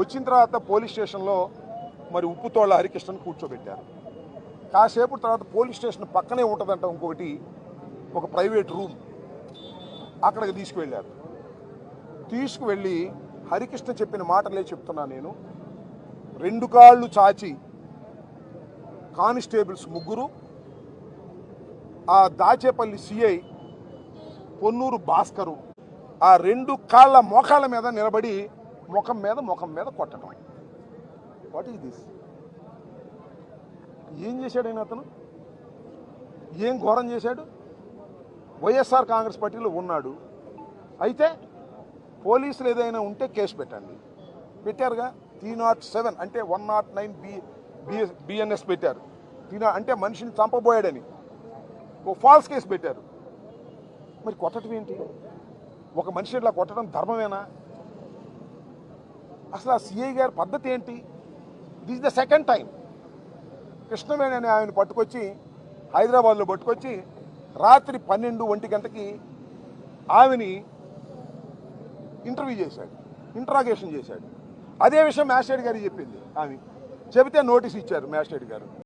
వచ్చిన తర్వాత పోలీస్ స్టేషన్లో మరి ఉప్పుతోళ్ళ హరికృష్ణను కూర్చోబెట్టారు. కాసేపు తర్వాత పోలీస్ స్టేషన్ పక్కనే ఉంటుందంట ఇంకొకటి ఒక ప్రైవేట్ రూమ్. అక్కడికి తీసుకువెళ్ళారు. తీసుకువెళ్ళి హరికృష్ణ చెప్పిన మాటలే చెప్తున్నా నేను. రెండు కాళ్ళు చాచి కానిస్టేబుల్స్ ముగ్గురు ఆ దాచేపల్లి సిఐ పొన్నూరు భాస్కరు ఆ రెండు కాళ్ళ మోకాళ్ళ మీద నిలబడి ముఖం మీద ముఖం మీద కొట్టడం వాట్ ఈస్ దిస్ ఏం చేశాడు ఆయన అతను? ఏం ఘోరం చేశాడు? వైఎస్ఆర్ కాంగ్రెస్ పార్టీలో ఉన్నాడు. అయితే పోలీసులు ఏదైనా ఉంటే కేసు పెట్టండి. పెట్టారుగా? త్రీ నాట్ సెవెన్ అంటే one naught nine B B S BNS పెట్టారు. తిన అంటే మనిషిని చంపబోయాడని. ఓ ఫాల్స్ కేసు పెట్టారు. మరి కొట్టడం ఏంటి? ఒక మనిషి ఇట్లా కొట్టడం ధర్మమేనా? అసలు ఆ సిఐ గారి పద్ధతి ఏంటి? This the second time Krishnaveni ఆయన పట్టుకొచ్చి హైదరాబాద్లో పట్టుకొచ్చి రాత్రి పన్నెండు ఒంటి గంటకి ఆమెని ఇంటర్వ్యూ చేశాడు ఇంట్రాగేషన్ చేశాడు. అదే విషయం మ్యాజిస్ట్రేట్ గారికి చెప్పింది ఆమె. చెబితే నోటీస్ ఇచ్చారు మ్యాజిస్ట్రేట్ గారు.